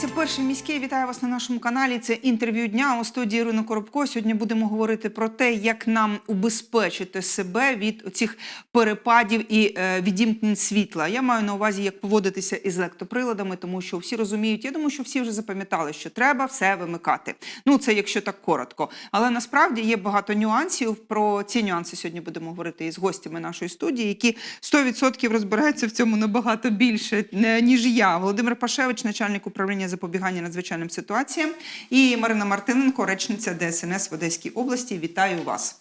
дивитеся перший міський. Вітаю вас на нашому каналі. Це інтерв'ю дня у студії Ірина Коробко. Сьогодні будемо говорити про те, як нам убезпечити себе від цих перепадів і е, відімкнень світла. Я маю на увазі, як поводитися із електроприладами, тому що всі розуміють. Я думаю, що всі вже запам'ятали, що треба все вимикати. Ну це якщо так коротко. Але насправді є багато нюансів. Про ці нюанси сьогодні будемо говорити із гостями нашої студії, які 100% розбираються в цьому набагато більше е, ніж я. Володимир Пашевич, начальник управління запобігання надзвичайним ситуаціям, і Марина Мартиненко, речниця ДСНС в Одеській області. Вітаю вас.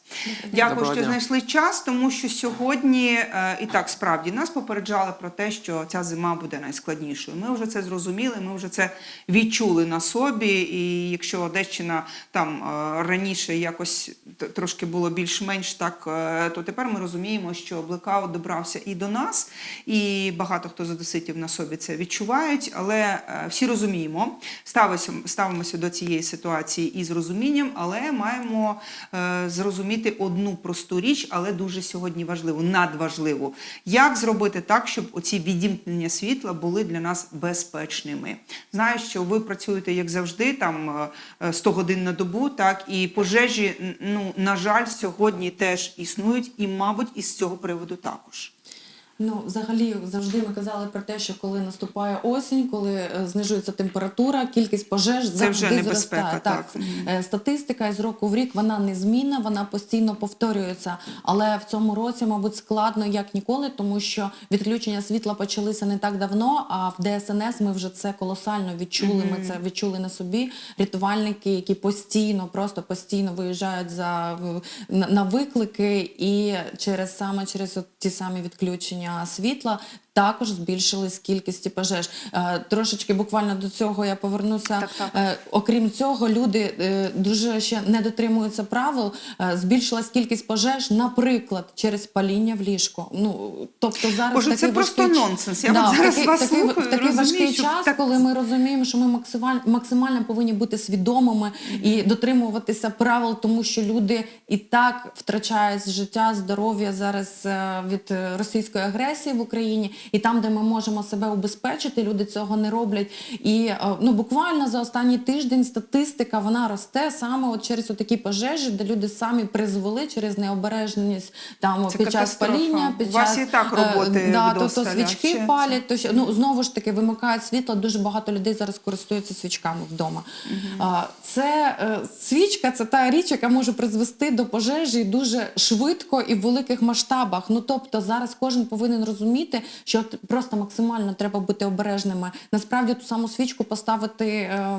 Дякую, Доброго що дня. знайшли час, тому що сьогодні е, і так справді нас попереджали про те, що ця зима буде найскладнішою. Ми вже це зрозуміли, ми вже це відчули на собі. І якщо Одещина там е, раніше якось трошки було більш-менш так, е, то тепер ми розуміємо, що блекаут добрався і до нас, і багато хто з одеситів на собі це відчувають. Але всі розуміємо, ставимося, ставимося до цієї ситуації із розумінням, але маємо е, зрозуміти одну просту річ, але дуже сьогодні важливу, надважливу. Як зробити так, щоб оці відімкнення світла були для нас безпечними? Знаю, що ви працюєте як завжди, там е, е, 100 годин на добу, так і пожежі, ну на жаль, сьогодні теж існують, і, мабуть, із цього приводу також. Ну, взагалі, завжди ми казали про те, що коли наступає осінь, коли е, знижується температура, кількість пожеж завжди вже небезпека, зростає. так. Е, статистика із року в рік вона незмінна, вона постійно повторюється. Але в цьому році, мабуть, складно як ніколи, тому що відключення світла почалися не так давно. А в ДСНС ми вже це колосально відчули. Ми це відчули на собі. Рятувальники, які постійно, просто постійно виїжджають за на, на виклики, і через саме через от ті самі відключення світла. Також збільшилась кількість пожеж. Е, трошечки буквально до цього я повернуся. Так, так. Е, окрім цього, люди е, дуже ще не дотримуються правил. Збільшилась кількість пожеж, наприклад, через паління в ліжко. Ну тобто зараз Боже, такий це важкий ч- нонсенс. Я Да, от зараз такий, вас такий, слухаю, такий розумію, важкий що час, так- коли ми розуміємо, що ми максимально, максимально повинні бути свідомими і дотримуватися правил, тому що люди і так втрачають життя, здоров'я зараз від російської агресії в Україні, і там, де ми можемо себе убезпечити, люди цього не роблять. І е, ну буквально за останній тиждень статистика вона росте саме от через такі пожежі, де люди самі призвели через необережність там Це під час паління, під У вас час і так е, роботи да, то, то свічки ще палять, то ще ну знову ж таки вимикають світло. Дуже багато людей зараз користуються свічками вдома. А, Це е, свічка, це та річ, яка може призвести до пожежі дуже швидко і в великих масштабах. Ну тобто зараз кожен повинен розуміти, що от просто максимально треба бути обережними. Насправді ту саму свічку поставити е,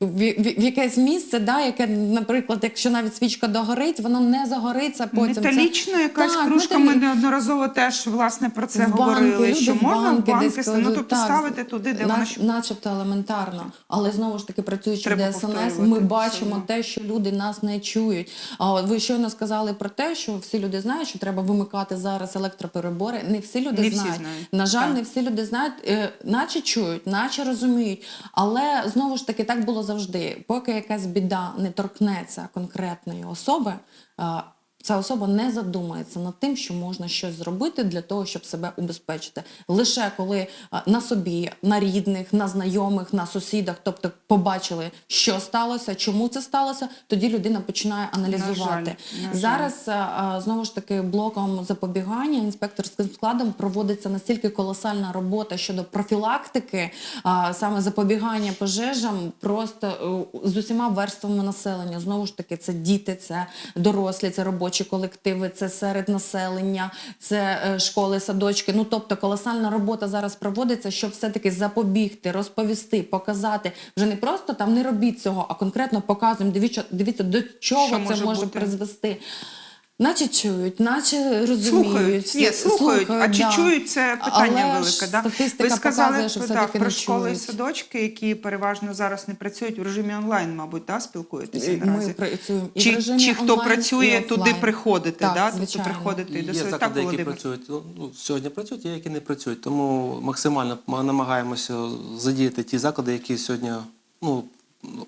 в, якесь місце, да, яке, наприклад, якщо навіть свічка догорить, воно не загориться потім. Металічна якась Так, кружка. металі- Ми неодноразово теж власне про це в говорили. люди що в можна в банки банки десь ну тобто Так, ставити туди, де вона начебто елементарно. Але знову ж таки, працюючи в ДСНС, ми бачимо одно. те, що люди нас не чують. А ви щойно сказали про те, що всі люди знають, що треба вимикати зараз електроперебори. Не всі люди Не всі знають. знають. На жаль, Так. не всі люди знають, е, наче чують, наче розуміють. Але знову ж таки, так було завжди. Поки якась біда не торкнеться конкретної особи. Е, Ця особа не задумається над тим, що можна щось зробити для того, щоб себе убезпечити. Лише коли на собі, на рідних, на знайомих, на сусідах, тобто побачили, що сталося, чому це сталося, тоді людина починає аналізувати. на жаль. Зараз а, а, знову ж таки блоком запобігання інспекторським складом проводиться настільки колосальна робота щодо профілактики, саме запобігання пожежам, просто е, з усіма верствами населення. Знову ж таки, це діти, це дорослі, це робочі колективи, це серед населення, це е, школи, садочки. Ну тобто колосальна робота зараз проводиться, щоб все-таки запобігти, розповісти, показати. Вже не просто там не робіть цього, а конкретно показуємо. Дивіться, дивіться до чого Що це може може бути? призвести. Наче чують, наче розуміють. Слухають, ні, слухають. А чи да. чують це питання Але велике? Да? Статистика Ви сказали показує, що так, про не школи і садочки, які переважно зараз не працюють в режимі онлайн, мабуть, да, спілкуєтеся Ми наразі. працюємо і в Чи, режимі чи хто онлайн, працює, і туди офлайн. приходити, Так, да? тобто звичайно. приходити і до Є. Так, заклади, які Володимир? працюють ну, сьогодні працюють, є які не працюють. Тому максимально ми намагаємося задіяти ті заклади, які сьогодні ну, ну,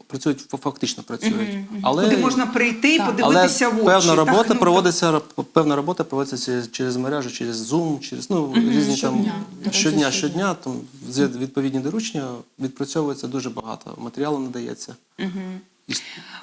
працюють фактично працюють. Але Куди можна прийти і подивитися але в очі. певна робота ну, проводиться певна робота проводиться через, через мережу, через Zoom, через ну різні Щодня. там щодня, щодня. щодня там відповідні доручення відпрацьовується дуже багато. Матеріалу надається. І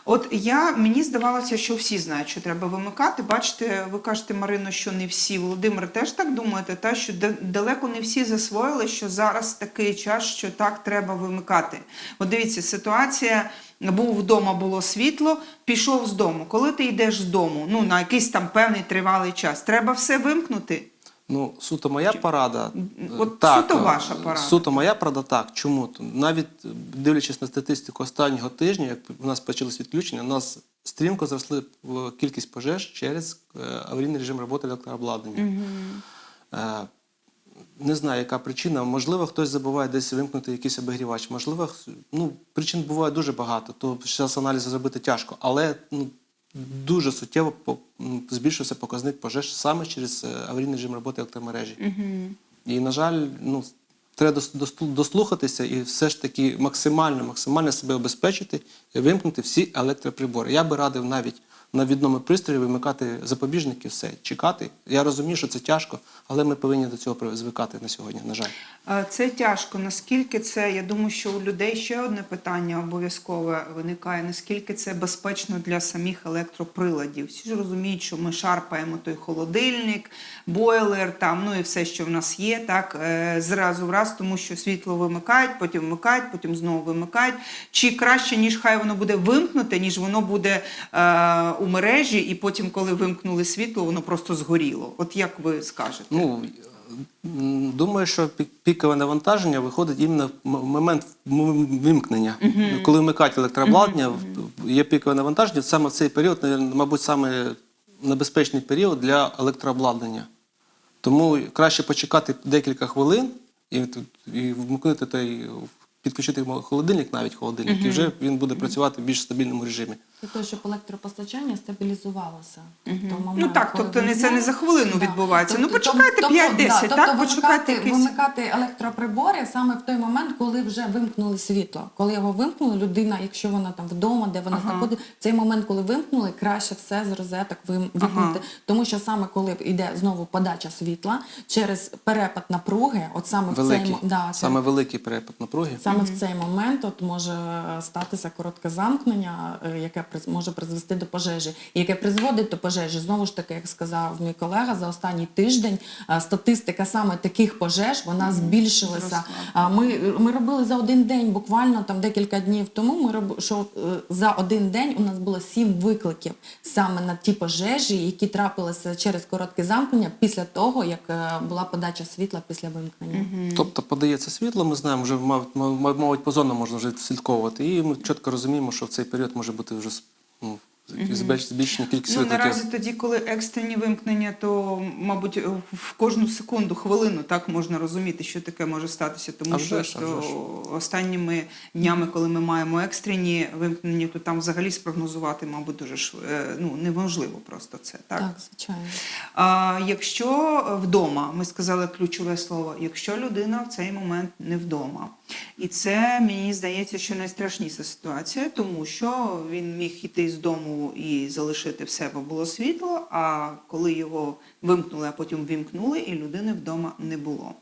От я мені здавалося, що всі знають, що треба вимикати. Бачите, ви кажете, Марино, що не всі. Володимир, теж так думаєте, та що далеко не всі засвоїли, що зараз такий час, що так треба вимикати. От дивіться, ситуація. Був вдома було світло, пішов з дому. Коли ти йдеш з дому, ну на якийсь там певний тривалий час, треба все вимкнути. Ну, суто моя порада. От так, суто е, ваша порада. Суто моя порада, так. Чому? То Навіть е, дивлячись на статистику останнього тижня, як у нас почалось відключення, у нас стрімко зросли е, кількість пожеж через е, аварійний режим роботи електрообладнання. Е, Не знаю, яка причина. Можливо, хтось забуває десь вимкнути якийсь обігрівач. Можливо, ну, причин буває дуже багато, то зараз аналіз зробити тяжко. Але ну, дуже суттєво збільшився показник пожеж саме через е, аварійний режим роботи електромережі. І, на жаль, ну, треба дос- дос- дослухатися і все ж таки максимально, максимально себе обезпечити і вимкнути всі електроприбори. Я би радив навіть на відному пристрої вимикати запобіжники, все, чекати. Я розумію, що це тяжко, але ми повинні до цього звикати на сьогодні, на жаль. Це тяжко. Наскільки це, я думаю, що у людей ще одне питання обов'язкове виникає: наскільки це безпечно для самих електроприладів? Всі ж розуміють, що ми шарпаємо той холодильник, бойлер, там, ну і все, що в нас є, так е, зразу в раз, тому що світло вимикають, потім вмикають, потім знову вимикають. Чи краще, ніж хай воно буде вимкнуте, ніж воно буде е, у мережі, і потім, коли вимкнули світло, воно просто згоріло. От як ви скажете? Ну, думаю, що пікове навантаження виходить іменно в момент вимкнення. Коли вмикають електрообладнання, в- є пікове навантаження, саме в цей період, мабуть, саме небезпечний період для електрообладнання. Тому краще почекати декілька хвилин і, і вмкнути той, підключити холодильник, навіть холодильник, і вже він буде працювати в більш стабільному режимі. Для того, щоб електропостачання стабілізувалося. Тобто, Ну так, тобто не це не за хвилину Да. відбувається. Ну Тобто- почекайте тобто, 5-10, да, так? Тобто Почекайте вимикати, вимикати електроприбори саме в той момент, коли вже вимкнули світло. Коли його вимкнули, людина, якщо вона там вдома, де вона Ага. знаходиться, цей момент, коли вимкнули, краще все з розеток вим- вимкнути. Тому що саме коли йде знову подача світла через перепад напруги, от саме в цей да, саме великий перепад напруги. Саме в цей момент от може статися коротке замкнення, е, яке може призвести до пожежі, і яке призводить до пожежі. Знову ж таки, як сказав мій колега, за останній тиждень е, статистика саме таких пожеж вона збільшилася. Ми, ми робили за один день, буквально там декілька днів тому. Ми роб... що е, за один день у нас було сім викликів саме на ті пожежі, які трапилися через коротке замкнення після того, як е, була подача світла після вимкнення. Тобто подається світло, ми знаємо, вже мав- мав- мабуть, позорно можна вже слідковувати. І ми чітко розуміємо, що в цей період може бути вже ну, збільш- кількість Ну, викликів. наразі тоді, коли екстрені вимкнення, то, мабуть, в кожну секунду, хвилину так можна розуміти, що таке може статися. Тому А що ж, а вже ж. останніми днями, коли ми маємо екстрені вимкнення, то там взагалі спрогнозувати, мабуть, дуже шв- е, ну, неможливо просто це. Так? Так, звичайно. А якщо вдома, ми сказали ключове слово, якщо людина в цей момент не вдома, і це мені здається, що найстрашніша ситуація, тому що він міг йти з дому і залишити все, бо було світло. А коли його вимкнули, а потім вімкнули, і людини вдома не було.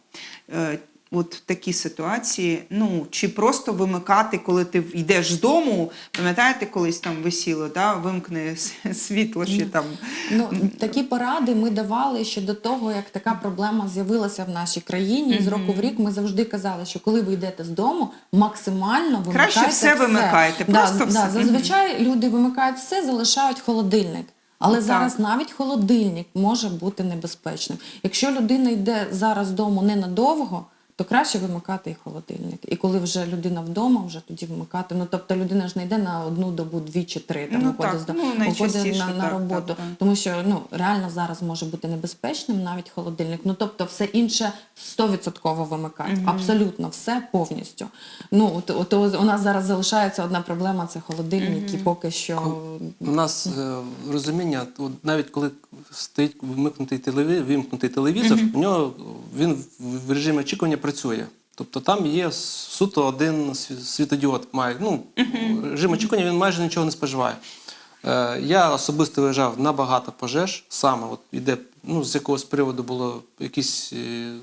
От в такі ситуації, ну чи просто вимикати, коли ти йдеш з дому, пам'ятаєте, колись там висіло, да, вимкни с- світло, чи там Ну, такі поради ми давали ще до того, як така проблема з'явилася в нашій країні. І з року в рік ми завжди казали, що коли ви йдете з дому, максимально вимикайте Краще все вимикайте, просто да, все. Да, зазвичай люди вимикають все, залишають холодильник. Але Так. зараз навіть холодильник може бути небезпечним. Якщо людина йде зараз з дому ненадовго, то краще вимикати і холодильник. І коли вже людина вдома, вже тоді вмикати. Ну тобто людина ж не йде на одну добу, дві чи три там Ну, виходить так, до- ну, виходить на, на роботу. так, так. Тому що ну реально зараз може бути небезпечним навіть холодильник. Ну тобто, все інше 100% вимикають. Абсолютно все повністю. Ну от, от у нас зараз залишається одна проблема це холодильник, і поки що У нас е, розуміння, от навіть коли стоїть вмикнутий телевізор, вимкнутий телевізор, у нього він в режимі очікування працює. Тобто там є суто один світодіод. Має, ну, режим очікування він майже нічого не споживає. Е, я особисто виїжджав на багато пожеж, саме от іде, ну, з якогось приводу було якісь е,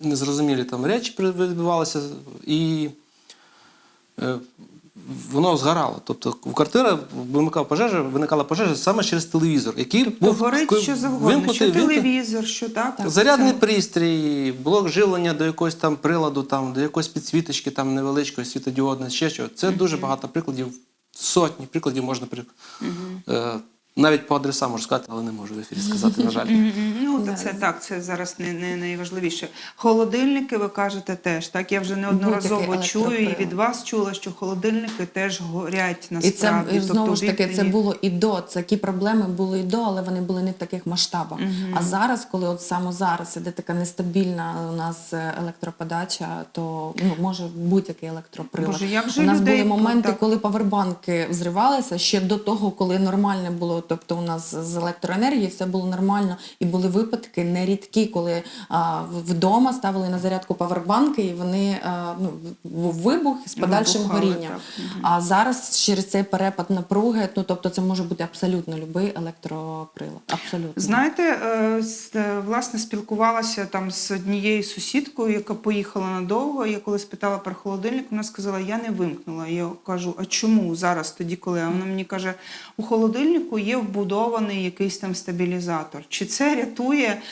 незрозумілі там речі відбувалися, і е, воно згорало. Тобто квартира вимикав пожежа, виникала пожежа саме через телевізор, який Тобто був горить ко- що завгодно, що вимкнутий- вимкнутий- телевізор, що так. Зарядний Це- пристрій, блок живлення до якогось там приладу, там, до якоїсь підсвіточки там невеличкої, світодіодної, ще чого. Це дуже багато прикладів, сотні прикладів можна при... е, навіть по адресам можу сказати, але не можу в ефірі сказати, на жаль. Ну, то це так, це зараз не, не найважливіше. Холодильники, ви кажете, теж так. Я вже неодноразово чую і від вас чула, що холодильники теж горять І це насправді. і знову ж таки це було і до. Це Такі проблеми були і до, але вони були не в таких масштабах. А зараз, коли от саме зараз іде така нестабільна у нас е, електроподача, то ну може будь-який електроприлад. Боже, як же у нас людей були моменти, так? коли павербанки взривалися ще до того, коли нормально було. Тобто, у нас з електроенергією все було нормально, і були випадки нерідкі, коли а, вдома ставили на зарядку павербанки, і вони а, ну був вибух з подальшим Вибухали, горінням. так. А зараз через цей перепад напруги, ну тобто це може бути абсолютно будь-який електроприлад. Абсолютно. Знаєте, е, е, власне спілкувалася там з однією сусідкою, яка поїхала надовго. Я коли спитала про холодильник, вона сказала, я не вимкнула. Я кажу, а чому зараз тоді, коли? А вона мені каже, у холодильнику є вбудований якийсь там стабілізатор. Чи це рятує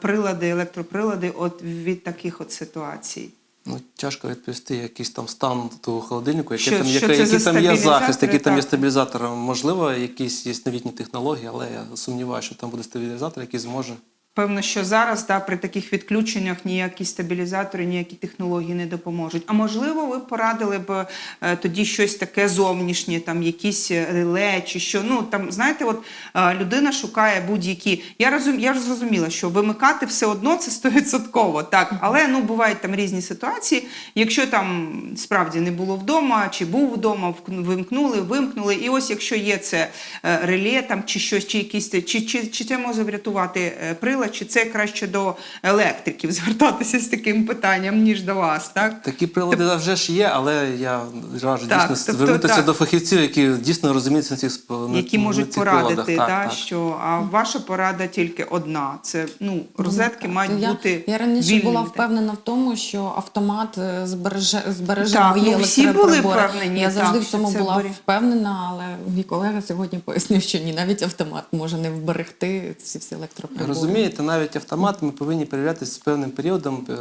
прилади, електроприлади от від таких от ситуацій? Ну, тяжко відповісти якийсь там стан того холодильнику, який Що- там, що який, який там є захист, який який там є так. стабілізатор. Можливо, якісь є новітні технології, але я сумніваюся, що там буде стабілізатор, який зможе. Певно, що зараз да, при таких відключеннях ніякі стабілізатори, ніякі технології не допоможуть. А можливо, ви порадили б е, тоді щось таке зовнішнє, там якісь реле чи що. Ну там знаєте, от е, людина шукає будь-які. Я розум, я зрозуміла, що вимикати все одно це стовідсотково, так. Але ну бувають там різні ситуації. Якщо там справді не було вдома, чи був вдома, вимкнули, вимкнули. І ось якщо є це е, реле там чи щось, чи якісь чи, чи, чи це може врятувати е, прилад, чи це краще до електриків звертатися з таким питанням, ніж до вас, так? Такі прилади вже ж є, але я раджу Так, дійсно тобто звернутися так. до фахівців, які дійсно розуміються на цих сп- Які на можуть цих приладах. порадити, Так, да, так. що а ваша порада тільки одна. Це ну розетки Так, мають я, бути Я раніше вільними. була впевнена в тому, що автомат е, збереже збереже Так, мої ну, всі були впевнені, Я завжди так, в цьому була борі- впевнена, але мій колега сьогодні пояснив, що ні, навіть автомат може не вберегти ці всі електроприбори. Розумієте, навіть автомат ми повинні перевіряти з певним періодом. Е,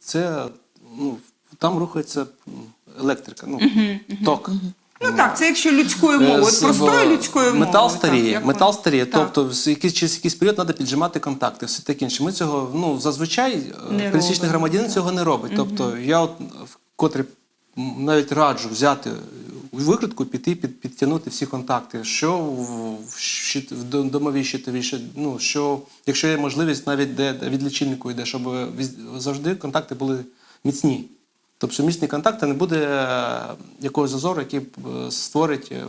Це ну, там рухається електрика, ну, ток. Ну так, це якщо людською мовою, Е, з- простою людською мовою. Метал так, старіє, як метал старіє. Так. Тобто якийсь, через якийсь період треба піджимати контакти, все таке інше. Ми цього ну, зазвичай е, пересічний громадянин цього не робить. Тобто я от вкотре навіть раджу взяти викритку, піти, під, підтягнути всі контакти, що в, щит, в до- домовій щитовій, ну, що, якщо є можливість, навіть де, де від лічильнику йде, щоб завжди контакти були міцні. Тобто міцні контакти не буде е, якогось зазору, який е, створить е,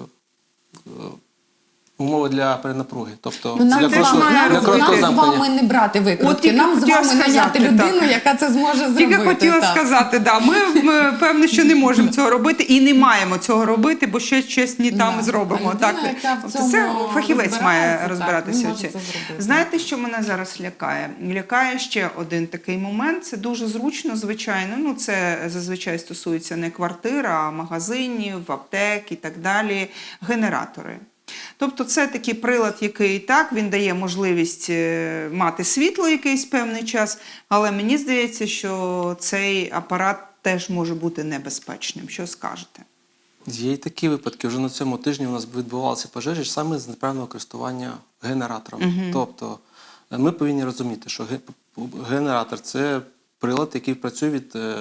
умови для перенапруги. Тобто Ну, нам для з вами, має нам, для нам з вами не брати викрутки, нам з вами наняти людину, так. яка це зможе зробити. Тільки хотіла так. сказати, да, ми, ми певно, що не можемо цього робити і не маємо цього робити, бо щось чесні там Да. зробимо. Людина, так. це фахівець має розбиратися. так. Знаєте, що мене зараз лякає? Лякає ще один такий момент. Це дуже зручно, звичайно. Ну, це зазвичай стосується не квартир, а магазинів, аптек і так далі. Генератори. Тобто це такий прилад, який так він дає можливість е, мати світло якийсь певний час, але мені здається, що цей апарат теж може бути небезпечним. Що скажете? Є і такі випадки. Вже на цьому тижні у нас відбувалися пожежі саме з неправильного користування генератором. Тобто е, ми повинні розуміти, що генератор це прилад, який працює від е,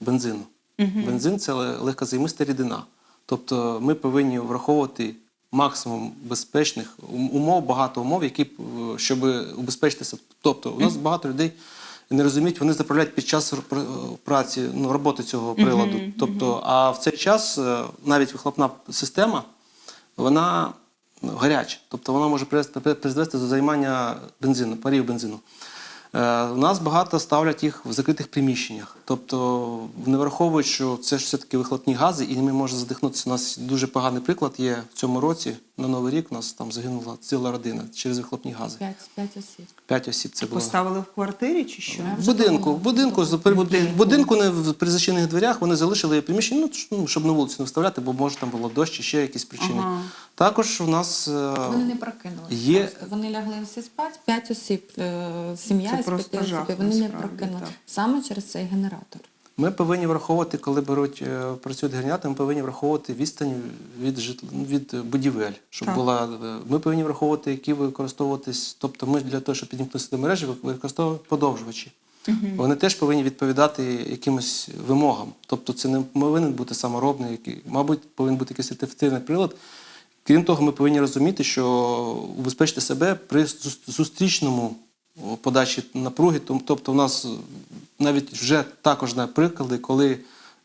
бензину. Бензин це ле- легкозаймиста рідина. Тобто ми повинні враховувати максимум безпечних умов, багато умов, які, е, щоб убезпечитися. Тобто, у нас багато людей не розуміють, вони заправляють під час праці ну, роботи цього приладу. Тобто, а в цей час е, навіть вихлопна система вона гаряча, тобто вона може призвести до займання бензину, парів бензину. Е, У нас багато ставлять їх в закритих приміщеннях. Тобто не враховують, що це ж все-таки вихлопні гази, і ми можемо задихнутися. У нас дуже поганий приклад є в цьому році. На Новий рік у нас там загинула ціла родина через вихлопні гази. П'ять, п'ять осіб. П'ять осіб це було. Поставили в квартирі чи що? В будинку, в будинку, з- Будинку. будинку не в- при зачинених дверях вони залишили приміщення, ну, ну, щоб на вулицю не вставляти, бо може там було дощ чи ще якісь причини. Ага. Також у нас е, Вони не прокинулися. Є- Вони лягли всі спати, п'ять осіб, е, сім'я із п'яти осіб. Вони не прокинули. Саме через цей генератор. Ми повинні враховувати, коли беруть е, працюють генератори, ми повинні враховувати відстань від житла від будівель, щоб Так. була. е, Ми повинні враховувати, які використовуватись. Тобто, ми для того, щоб підімкнутися до мережі, використовуємо подовжувачі. Вони теж повинні відповідати якимось вимогам. Тобто, це не повинен бути саморобний, який, мабуть, повинен бути якийсь сертифіційний прилад. Крім того, ми повинні розуміти, що убезпечити себе при зустрічному подачі напруги. Тобто, у нас навіть вже також на приклади, коли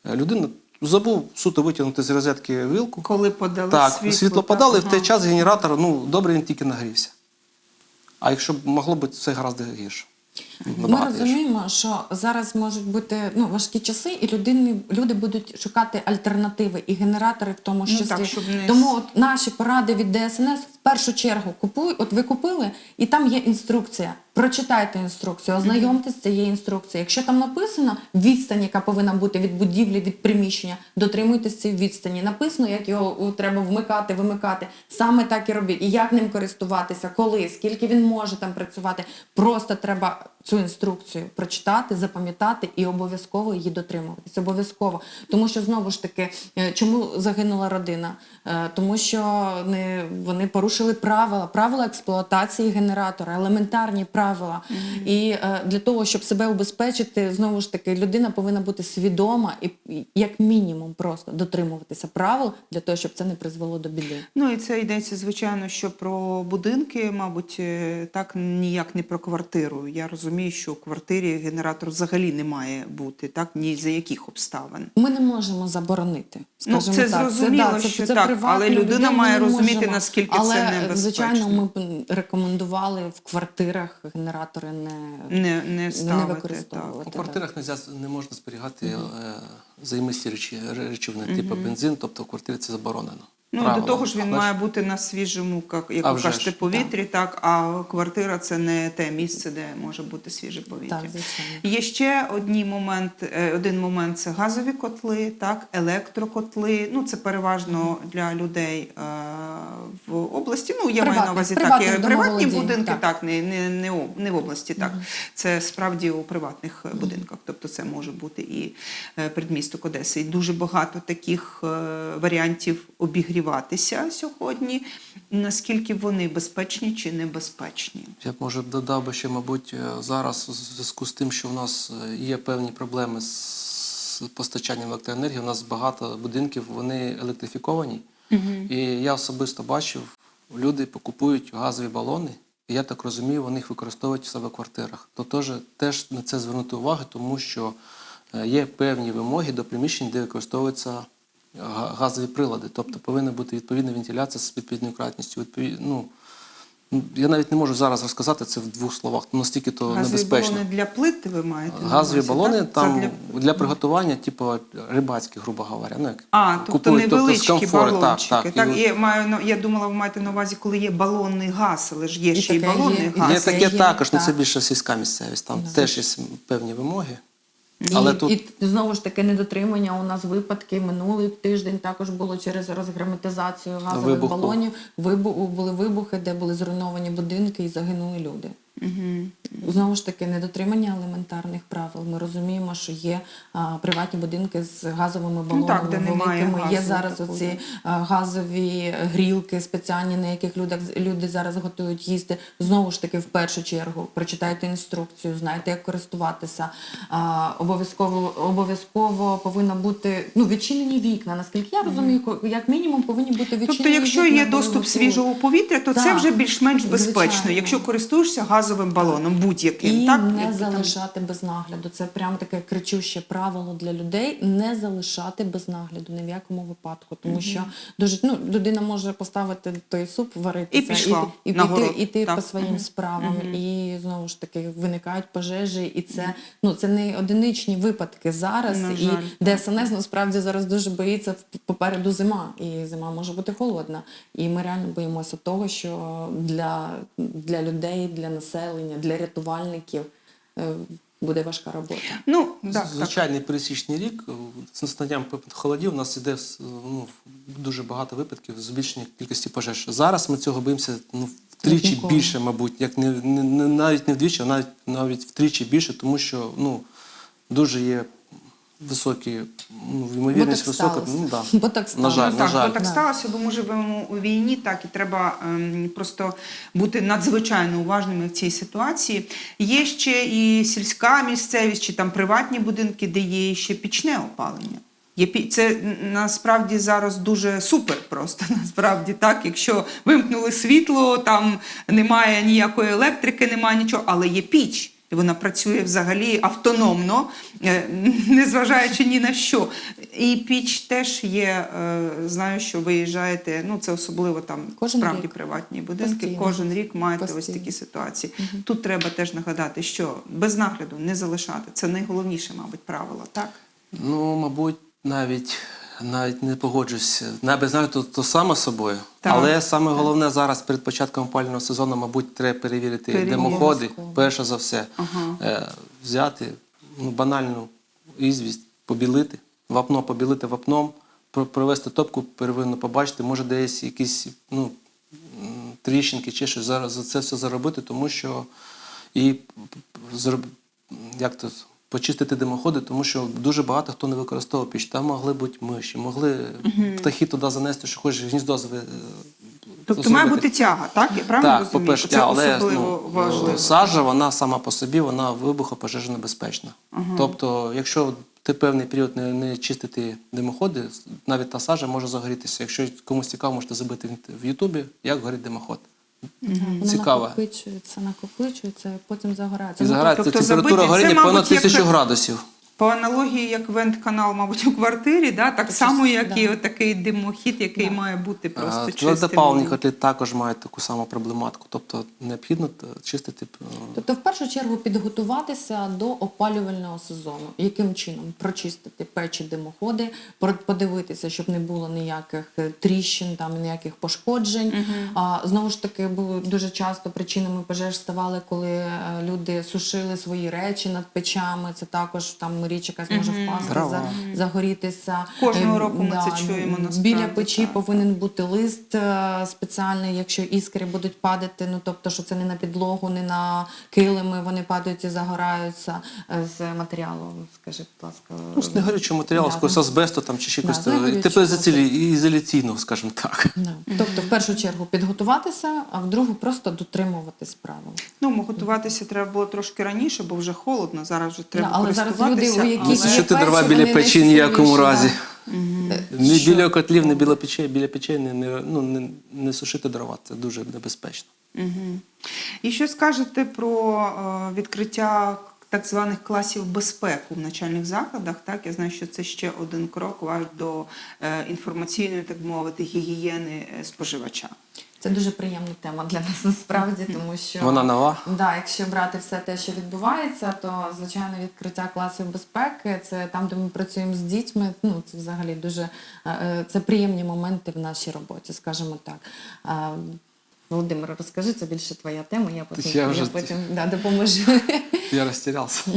е, людина забув суто витягнути з розетки вилку. Коли подали Так, світло, світло, так, подали, і в той час генератор, ну, добре, він тільки нагрівся. А якщо б могло бути все гаразд гірше. Ми розуміємо, що зараз можуть бути ну, важкі часи, і людини, люди будуть шукати альтернативи і генератори в тому Ну, числі. так, щоб не- Тому от наші поради від ДСНС в першу чергу купуй. От ви купили, і там є інструкція. Прочитайте інструкцію, ознайомтесь з цією інструкцією. Якщо там написано відстань, яка повинна бути від будівлі, від приміщення, дотримуйтесь цієї відстані. Написано, як його треба вмикати, вимикати. Саме так і робіть. І як ним користуватися, коли, скільки він може там працювати. Просто треба цю інструкцію прочитати, запам'ятати і обов'язково її дотримуватись. Обов'язково. Тому що знову ж таки, е, чому загинула родина? Е, Тому що не, вони порушили правила, правила експлуатації генератора, елементарні правила. І е, для того, щоб себе убезпечити, знову ж таки, людина повинна бути свідома і, як мінімум просто дотримуватися правил для того, щоб це не призвело до біди. Ну і це йдеться, звичайно, що про будинки, мабуть, так ніяк не про квартиру. Я розумію, що в квартирі генератор взагалі не має бути, так ні за яких обставин. Ми не можемо заборонити. Ну, це так. зрозуміло, да, що так, приватне, але людина має розуміти, можемо. наскільки але, це небезпечно. звичайно, ми б рекомендували в квартирах генератори не, Не, не ставити. використовувати. так. У квартирах не, не можна зберігати е, займисті речі, речовини, типу бензин, тобто в квартирі це заборонено. Ну, до того ж він Але має бути на свіжому, як, як А ви вже ж, кажете, повітрі, так. а квартира це не те місце, де може бути свіже повітря. Так, звичайно. Є ще одні момент, е, один момент це газові котли, так, електрокотли. Ну, це переважно для людей е, в області. Ну, я маю на увазі так, і приватні будинки, так. так, не, не, не, не в області, так. Це справді у приватних е, будинках. Тобто це може бути і е, предмісток Одеси. І дуже багато таких е, варіантів обігріватися сьогодні. Наскільки вони безпечні чи небезпечні? Я б може додав би ще, мабуть, е, зараз у зв'язку з тим, що в нас е, є певні проблеми з постачанням електроенергії. У нас багато будинків вони електрифіковані. І я особисто бачив, люди покупують газові балони, і я так розумію, вони їх використовують у себе в квартирах. То теж, теж на це звернути увагу, тому що е, є певні вимоги до приміщень, де використовуються га- газові прилади. Тобто повинна бути відповідна вентиляція з відповідною кратністю. Відповід... Ну, ну, я навіть не можу зараз розказати це в двох словах, ну, настільки то Газові небезпечно. балони для плит ви маєте? Газові балони так? там Це для... приготування, типу рибацькі, грубо говоря. Ну, як А, тобто купують, тобто невеличкі так, балончики. так. Так, І я, маю, я думала, ви маєте на увазі, коли є балонний газ, але ж є І ще й балонний є. газ. Є таке є, також, але це більше сільська місцевість. Там Да. теж є певні вимоги. І, тут і знову ж таки недотримання. У нас випадки минулий тиждень також було через розгерметизацію газових Вибуху. балонів. Вибу, були вибухи, де були зруйновані будинки і загинули люди. Знову ж таки, недотримання елементарних правил. Ми розуміємо, що є а, приватні будинки з газовими балонами Ну так, великими. Є зараз такого. оці а, газові грілки спеціальні, на яких люди, люди зараз готують їсти. Знову ж таки, в першу чергу, прочитайте інструкцію, знайте, як користуватися. А, обов'язково обов'язково повинно бути ну відчинені вікна. Наскільки я розумію, ко- як мінімум повинні бути відчинені Тобто, якщо вікна, є доступ свіжого повітря, то це вже більш-менш безпечно. звичайно. Якщо користуєшся газовим газовим балоном, будь-яким. І так? не Якби там- залишати без нагляду. Це прямо таке кричуще правило для людей: не залишати без нагляду ні в якому випадку. Тому що дуже ну, людина може поставити той суп варитися І пішла і, і на іти Так. по своїм Мгм. справам. І знову ж таки виникають пожежі, і це ну це не одиничні випадки зараз. На і жаль. ДСНС насправді зараз дуже боїться попереду зима, і зима може бути холодна. І ми реально боїмося того, що для, для людей, для населення, для рятувальників е, буде важка робота. Ну, так, так. Звичайний пересічний рік е, з настанням холодів у нас іде ну, дуже багато випадків збільшення кількості пожеж. Зараз ми цього боїмося ну, втричі ніколи. більше, мабуть, як не, не, не навіть не вдвічі, а навіть навіть втричі більше, тому що ну, дуже є високі, ну, ймовірність Бо так висока. Ну, да. Бо так На сталося. жаль, Ну, на так, жаль. бо так Да. сталося, бо ми живемо у війні, так і треба ем, просто бути надзвичайно уважними в цій ситуації. Є ще і сільська місцевість, чи там приватні будинки, де є ще пічне опалення. Є пі- це м, насправді зараз дуже супер просто. Насправді так, якщо вимкнули світло, там немає ніякої електрики, немає нічого, але є піч. І вона працює взагалі автономно, е, незважаючи ні на що. І піч теж є. е, Знаю, що виїжджаєте. Ну це особливо там Кожен справді рік. приватні будинки. Постійно. Кожен рік маєте ось такі ситуації. Тут треба теж нагадати, що без нагляду не залишати. Це найголовніше, мабуть, правило. Так Ну, мабуть, навіть навіть не погоджусь. Навіть знаю то, то саме собою. Так. Але саме головне зараз перед початком опалювального сезону, мабуть, треба перевірити Перевірити. димоходи, перше за все. Ага. Е, взяти ну, банальну ізвість, побілити, вапно побілити вапном, провести топку первинно, побачити, може десь якісь ну, тріщинки чи щось зараз за це все заробити, тому що і як то почистити димоходи, тому що дуже багато хто не використовував піч. Там могли бути миші, могли птахи туди занести, що хочеш гніздо зви... е, тобто має зробити. бути тяга, так я правильно Так, розумію? по-перше, Це тя, але особливо ну, важливо. сажа, вона сама по собі, вона вибухопожежонебезпечна. Тобто, якщо ти певний період не, не чистити димоходи, навіть та сажа може загорітися. Якщо комусь цікаво, можете забити в інт- в Ютубі, як горить димоход. Воно Цікаво. накопичується, накопичується, потім загорається. І Ну, загорається тобто температура горіння понад як- тисячу градусів. По аналогії, як вент-канал, мабуть, у квартирі, да? так само, як да. і такий димохід, який Да. має бути просто чистим. Твердопаливні котлі також мають таку саму проблематику. Тобто необхідно чистити е, Тобто, в першу чергу, підготуватися до опалювального сезону. Яким чином прочистити печі димоходи, подивитися, щоб не було ніяких е, тріщин, там ніяких пошкоджень. А знову ж таки, бо дуже часто причинами пожеж ставали, коли е, люди сушили свої речі над печами. Це також там річ якась може впасти, за- загорітися. Кожного Е, року ми це чуємо, насправді, Біля печі так. повинен бути лист е, спеціальний, якщо іскри будуть падати. Ну тобто, що це не на підлогу, не на килими, вони падають і загораються е, з матеріалу. Скажи, будь ласка, ну, з негорючого матеріалу, з Да, якогось азбесту там, чи негорючого теплоізоляційного, ізоляційного, скажімо так. Да. Тобто, в першу чергу підготуватися, а в другу просто дотримуватись правил. Ну, готуватися треба було трошки раніше, бо вже холодно. Зараз вже треба Да, але зараз люди, у яких Не є сушити печі, дрова біля печі ні в якому разі. Е, Ні біля котлів, ні біля печей, біля печей не, не, ну, не, не сушити дрова. Це дуже небезпечно. Мгм. І що скажете про е, відкриття так званих класів безпеки в навчальних закладах? Так, я знаю, що це ще один крок до е, інформаційної, так мовити, гігієни е, споживача. Це дуже приємна тема для нас насправді, тому що Вона нова. Да, якщо брати все те, що відбувається, то звичайно відкриття класів безпеки це там, де ми працюємо з дітьми. Ну це взагалі дуже е, е, це приємні моменти в нашій роботі, скажімо так. Е, Володимир, розкажи, це більше твоя тема. Я потім, Я я потім да, допоможу. Я розтірявся.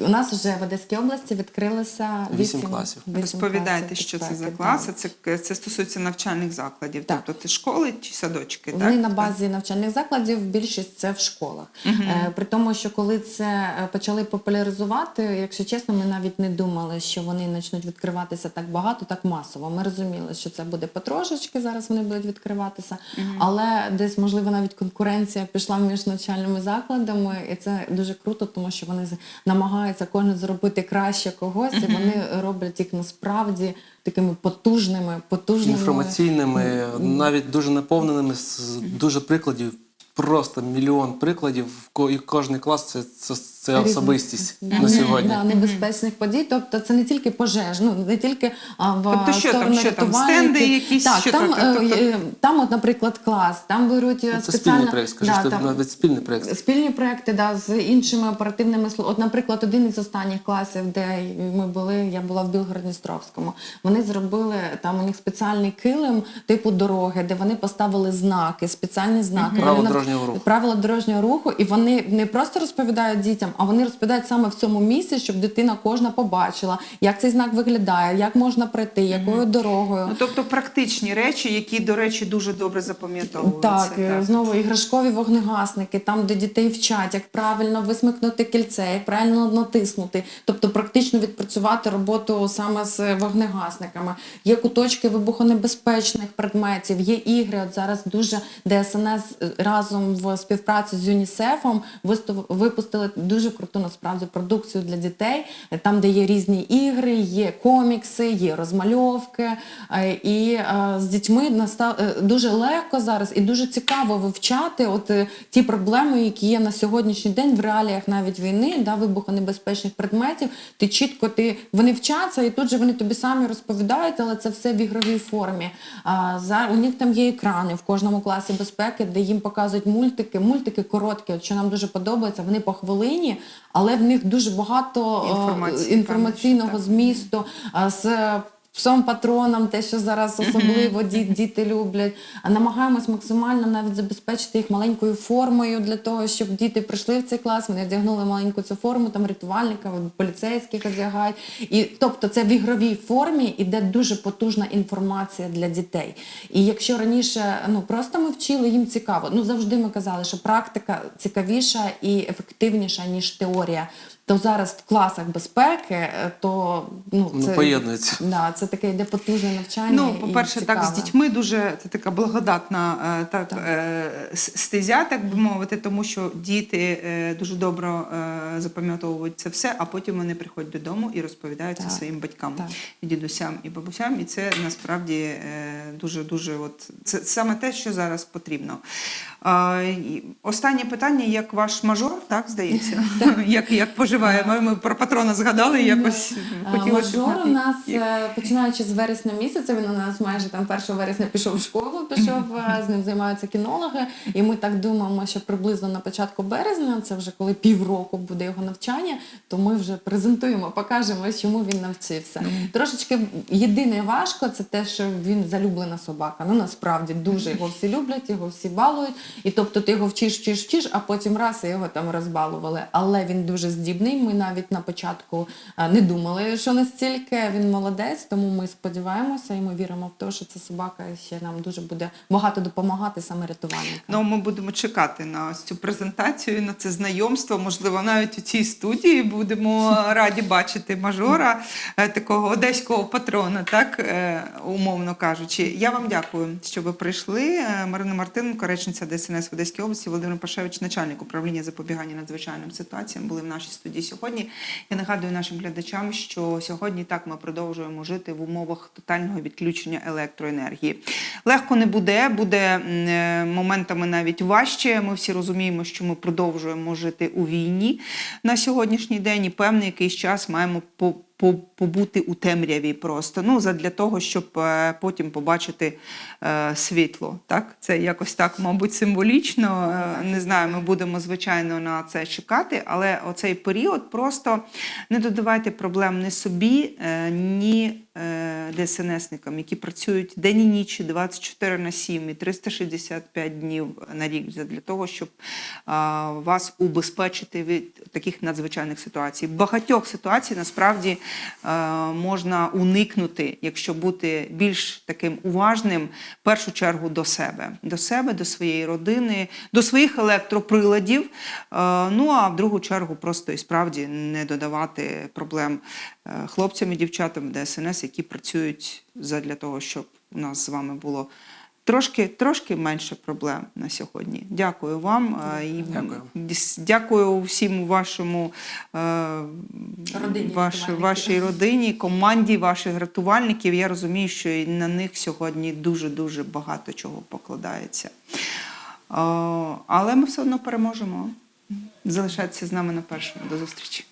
У нас вже в Одеській області відкрилося Вісім вісім класів. вісім Розповідайте, класів що це за класи. Це, це стосується навчальних закладів. Так. Тобто це школи чи садочки? Вони так? на базі навчальних закладів, більшість це в школах. Е, При тому, що коли це е, почали популяризувати, якщо чесно, ми навіть не думали, що вони почнуть відкриватися так багато, так масово. Ми розуміли, що це буде потрошечки, зараз вони будуть відкриватися, але десь, можливо, навіть конкуренція пішла між навчальними закладами, і це дуже круто, тому що вони з- намагаються кожен зробити краще когось, і вони роблять їх насправді такими потужними, потужними. Інформаційними, навіть дуже наповненими з дуже прикладів просто мільйон прикладів. В ко- І кожний клас це, це, це Різних, особистість да, на сьогодні. Да, небезпечних подій. Тобто це не тільки пожеж, ну не тільки а, в Тобто що там, що там, стенди якісь, Так, що там, е, Тобто- е, там, от, наприклад, клас, там беруть е, Це спеціально спільний проєкт, скажи, да, там- навіть спільний проєкт. Спільні проекти да, з іншими оперативними службами. От, наприклад, один із останніх класів, де ми були, я була в Білгород-Дністровському. Вони зробили там у них спеціальний килим типу дороги, де вони поставили знаки, спеціальні знаки. Правила дорожнього руху. Правила дорожнього руху, і вони не просто розповідають дітям, а вони розповідають саме в цьому місці, щоб дитина кожна побачила, як цей знак виглядає, як можна пройти, якою дорогою. Ну, тобто практичні речі, які, до речі, дуже добре запам'ятовуються. Так, е, знову іграшкові вогнегасники, там, де дітей вчать, як правильно висмикнути кільце, як правильно натиснути, тобто практично відпрацювати роботу саме з вогнегасниками. Є куточки вибухонебезпечних предметів, є ігри. От зараз дуже ДСНС разом в співпраці з ЮНІСЕФом випустили дуже круту насправді продукцію для дітей, там, де є різні ігри, є комікси, є розмальовки. е, І е, з дітьми е, дуже легко зараз і дуже цікаво вивчати от ті проблеми, які є на сьогоднішній день в реаліях навіть війни, да, вибухонебезпечних предметів. Ти чітко ти вони вчаться, і тут же вони тобі самі розповідають, але це все в ігровій формі. У них там є екрани в кожному класі безпеки, де їм показують мультики. Мультики короткі, от що нам дуже подобається. Вони по хвилині, але в них дуже багато е, інформаційного змісту з псом патроном, те, що зараз особливо ді- діти люблять. А намагаємось максимально навіть забезпечити їх маленькою формою для того, щоб діти прийшли в цей клас, вони одягнули маленьку цю форму, там рятувальника, поліцейських одягають. І тобто це в ігровій формі іде дуже потужна інформація для дітей. І якщо раніше ну просто ми вчили, їм цікаво. Ну завжди ми казали, що практика цікавіша і ефективніша ніж теорія. То зараз в класах безпеки, е, то ну Ну, це поєднується. Да, це таке йде потужне навчання. Ну, по-перше, так з дітьми дуже це така благодатна е, так, е, стезя, так би мовити, тому що діти дуже добре запам'ятовують це все, а потім вони приходять додому і розповідають це своїм батькам, Так. дідусям і бабусям. І це насправді дуже дуже от це саме те, що зараз потрібно. Останнє питання: як ваш мажор, так здається? як, як поживає? Ми, про патрона згадали, якось А, хотілося. Мажор у нас, е, починаючи з вересня місяця, він у нас майже там 1 вересня пішов в школу, пішов, е, з ним займаються кінологи. І ми так думаємо, що приблизно на початку березня, це вже коли півроку буде його навчання, то ми вже презентуємо, покажемо, чому він навчився. Трошечки єдине важко, це те, що він залюблена собака. Ну насправді дуже його всі люблять, його всі балують. І тобто ти його вчиш, вчиш, вчиш, а потім раз і його там розбалували. Але він дуже здібний. Ми навіть на початку не думали, що настільки він молодець, тому ми сподіваємося і ми віримо в те, що ця собака ще нам дуже буде багато допомагати саме рятувальникам. Ну, ми будемо чекати на цю презентацію, на це знайомство. Можливо, навіть у цій студії будемо раді бачити мажора е, такого одеського патрона, так е, умовно кажучи. Я вам дякую, що ви прийшли. Е, Марина Мартиненко, речниця ДСНС в Одеській області, Володимир Пашевич, начальник управління запобігання надзвичайним ситуаціям, були в нашій студії сьогодні. Я нагадую нашим глядачам, що сьогодні так ми продовжуємо жити в умовах тотального відключення електроенергії. Легко не буде, буде е, моментами навіть важче. Ми всі розуміємо, що ми продовжуємо жити у війні на сьогоднішній день, і певний якийсь час маємо по. По- Побути у темряві просто ну задля того, щоб е, потім побачити е, світло. Так, це якось так, мабуть, символічно. Е, не знаю, ми будемо звичайно на це чекати, але оцей період просто не додавайте проблем ні собі, ні ДСНСникам, які працюють день і ніч, 24 на 7 і 365 днів на рік для того, щоб вас убезпечити від таких надзвичайних ситуацій. Багатьох ситуацій насправді можна уникнути, якщо бути більш таким уважним, в першу чергу до себе, до себе, до своєї родини, до своїх електроприладів. Е, ну а в другу чергу просто і справді не додавати проблем е, хлопцям і дівчатам ДСНС, які працюють задля того, щоб у нас з вами було. Трошки, трошки менше проблем на сьогодні. Дякую вам. е, І Дякую. дякую всім вашому е, Родині ваш, вашій родині, команді ваших рятувальників. Я розумію, що і на них сьогодні дуже дуже багато чого покладається. але ми все одно переможемо. Залишайтеся з нами на першому. До зустрічі.